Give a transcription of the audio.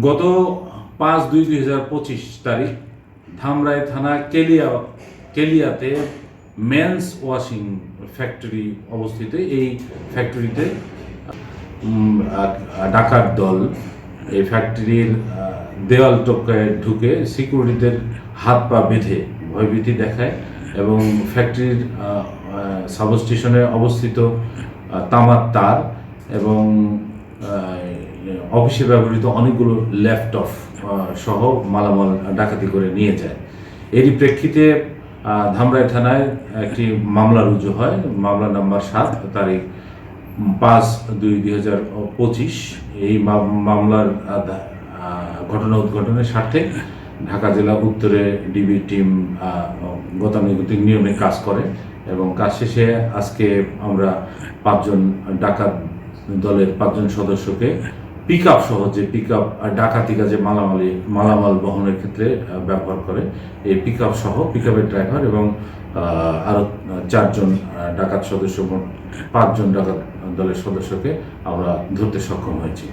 গত পাঁচ দুই দুই হাজার পঁচিশ তারিখ ধামরাই থানা কেলিয়া, কেলিয়াতে মেন্স ওয়াশিং ফ্যাক্টরি অবস্থিত। এই ফ্যাক্টরিতে ডাকাত দল এই ফ্যাক্টরির দেওয়াল টপকায় ঢুকে সিকিউরিটিদের হাত পা বেঁধে ভয়ভীতি দেখায় এবং ফ্যাক্টরির সাবস্টেশনে অবস্থিত তামার তার এবং অফিসে ব্যবহৃত অনেকগুলো ল্যাপটপ সহ মালামাল ডাকাতি করে নিয়ে যায়। এরই প্রেক্ষিতে ধামরাই থানায় একটি মামলা রুজু হয়। মামলা নাম্বার সাত, তারিখ পাঁচ দুই দুই হাজার পঁচিশ। এই মামলার ঘটনা উদ্ঘাটনের স্বার্থে ঢাকা জেলা উত্তরে ডিবি টিম গতানুগতিক নিয়মে কাজ করে এবং কাজ শেষে আজকে আমরা পাঁচজন ডাকাত দলের পাঁচজন সদস্যকে পিক আপ সহ যে পিক আপ ডাকাতি কাজে মালামালি, মালামাল বহনের ক্ষেত্রে ব্যবহার করে এই পিক আপ সহ পিক আপের ড্রাইভার এবং আরও আরও চারজন ডাকাত সদস্য পাঁচজন ডাকাত দলের সদস্যকে আমরা ধরতে সক্ষম হয়েছি।